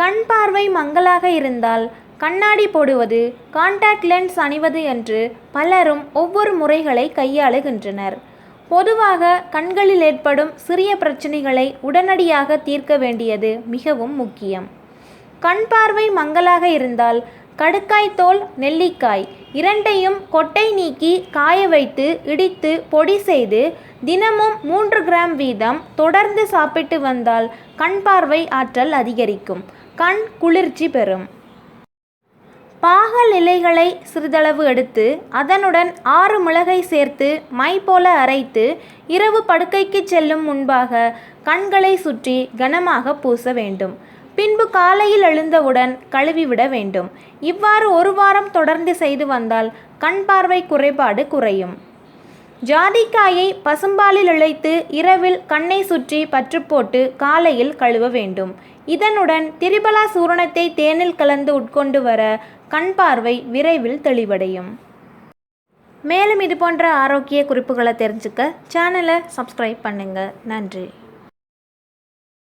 கண் பார்வை மங்கலாக இருந்தால் கண்ணாடி போடுவது காண்டாக்ட் லென்ஸ் அணிவது என்று பலரும் ஒவ்வொரு முறைகளை கையாளுகின்றனர். பொதுவாக கண்களில் ஏற்படும் சிறிய பிரச்சனைகளை உடனடியாக தீர்க்க வேண்டியது மிகவும் முக்கியம். கண் பார்வை மங்கலாக இருந்தால் கடுக்காய் தோல் நெல்லிக்காய் இரண்டையும் கொட்டை நீக்கி காய வைத்து இடித்து பொடி செய்து தினமும் மூன்று கிராம் வீதம் தொடர்ந்து சாப்பிட்டு வந்தால் கண் பார்வை ஆற்றல் அதிகரிக்கும். கண் குளிர்ச்சி பெறும். பாகல் இலைகளை சிறிதளவு எடுத்து அதனுடன் ஆறு மிளகை சேர்த்து மை போல அரைத்து இரவு படுக்கைக்கு செல்லும் முன்பாக கண்களை சுற்றி கனமாக பூச வேண்டும். பின்பு காலையில் எழுந்தவுடன் கழுவிவிட வேண்டும். இவ்வாறு ஒரு வாரம் தொடர்ந்து செய்து வந்தால் கண் பார்வை குறைபாடு குறையும். ஜாதிக்காயை பசும்பாலில் இழைத்து இரவில் கண்ணை சுற்றி பற்று போட்டு காலையில் கழுவ வேண்டும். இதனுடன் திரிபலா சூரணத்தை தேனில் கலந்து உட்கொண்டு வர கண் பார்வை விரைவில் தெளிவடையும். மேலும் இது போன்ற ஆரோக்கிய குறிப்புகளை தெரிஞ்சுக்க சேனலை சப்ஸ்கிரைப் பண்ணுங்கள் நன்றி.